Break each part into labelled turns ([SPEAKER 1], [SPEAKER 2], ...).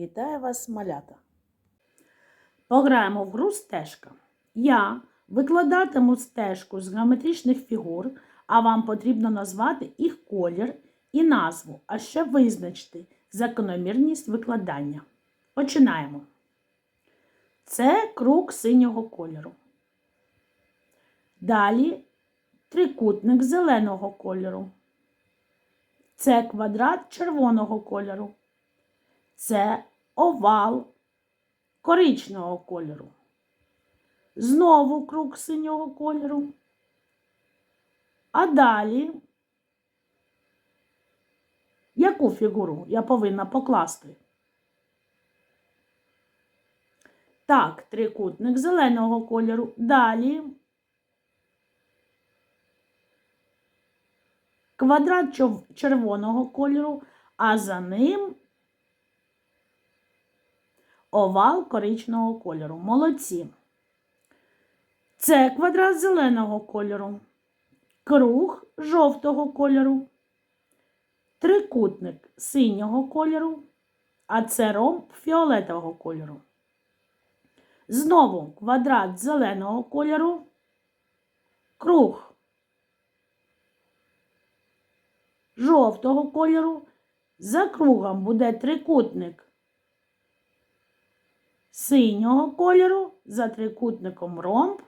[SPEAKER 1] Вітаю вас, малята! Пограємо в гру стежка. Я викладатиму стежку з геометричних фігур, а вам потрібно назвати їх колір і назву, а ще визначити закономірність викладання. Починаємо. Це круг синього кольору. Далі трикутник зеленого кольору. Це квадрат червоного кольору. Це овал коричневого кольору. Знову круг синього кольору. А далі яку фігуру я повинна покласти? Так, трикутник зеленого кольору. Далі квадрат червоного кольору, а за ним овал коричневого кольору. Молодці. Це квадрат зеленого кольору, круг жовтого кольору, трикутник синього кольору, а це ромб фіолетового кольору. Знову квадрат зеленого кольору, круг жовтого кольору. За кругом буде трикутник синього кольору, за трикутником ромб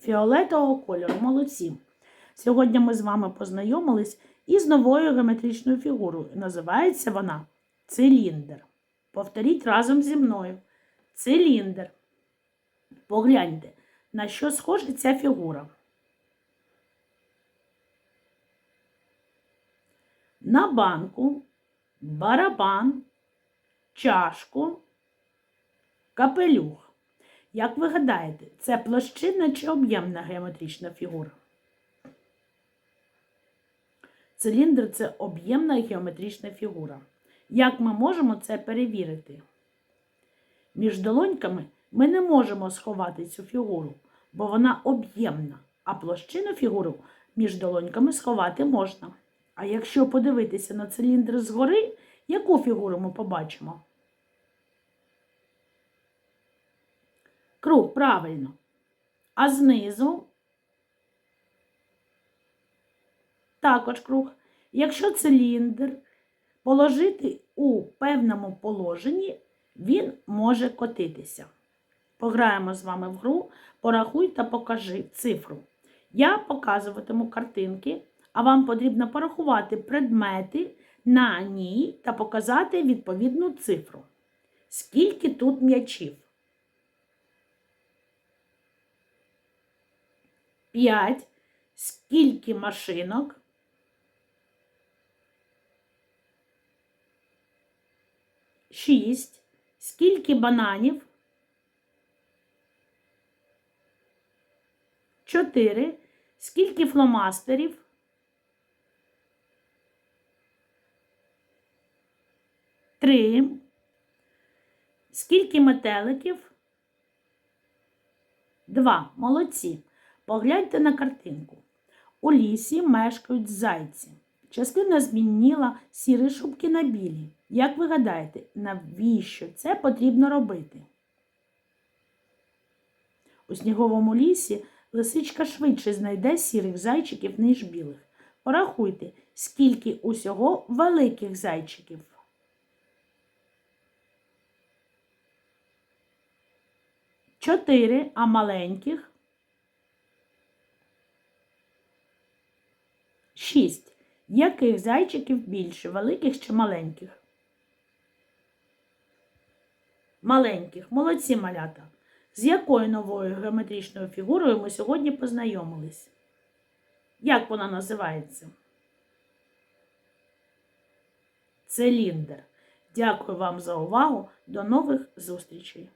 [SPEAKER 1] фіолетового кольору. Молодці. Сьогодні ми з вами познайомились із новою геометричною фігурою. Називається вона циліндр. Повторіть разом зі мною. Циліндр. Погляньте, на що схожа ця фігура. На банку, барабан, чашку, капелюх. Як ви гадаєте, це площинна чи об'ємна геометрична фігура? Циліндр це об'ємна геометрична фігура. Як ми можемо це перевірити? Між долоньками ми не можемо сховати цю фігуру, бо вона об'ємна, а площину фігуру між долоньками сховати можна. А якщо подивитися на циліндр згори, яку фігуру ми побачимо? Круг, правильно. А знизу також круг. Якщо циліндр положити у певному положенні, він може котитися. Пограємо з вами в гру, порахуй та покажи цифру. Я показуватиму картинки, а вам потрібно порахувати предмети на ній та показати відповідну цифру. Скільки тут м'ячів? 5. Скільки машинок? Шість. Скільки бананів? Чотири. Скільки фломастерів? Три. Скільки метеликів? Два. Молодці. Погляньте на картинку. У лісі мешкають зайці. Частина змінила сірі шубки на білі. Як ви гадаєте, навіщо це потрібно робити? У сніговому лісі лисичка швидше знайде сірих зайчиків, ніж білих. Порахуйте, скільки усього великих зайчиків. Чотири, а маленьких? Шість. Яких зайчиків більше, великих чи маленьких? Маленьких. Молодці малята. З якою новою геометричною фігурою ми сьогодні познайомились? Як вона називається? Циліндр. Дякую вам за увагу. До нових зустрічей!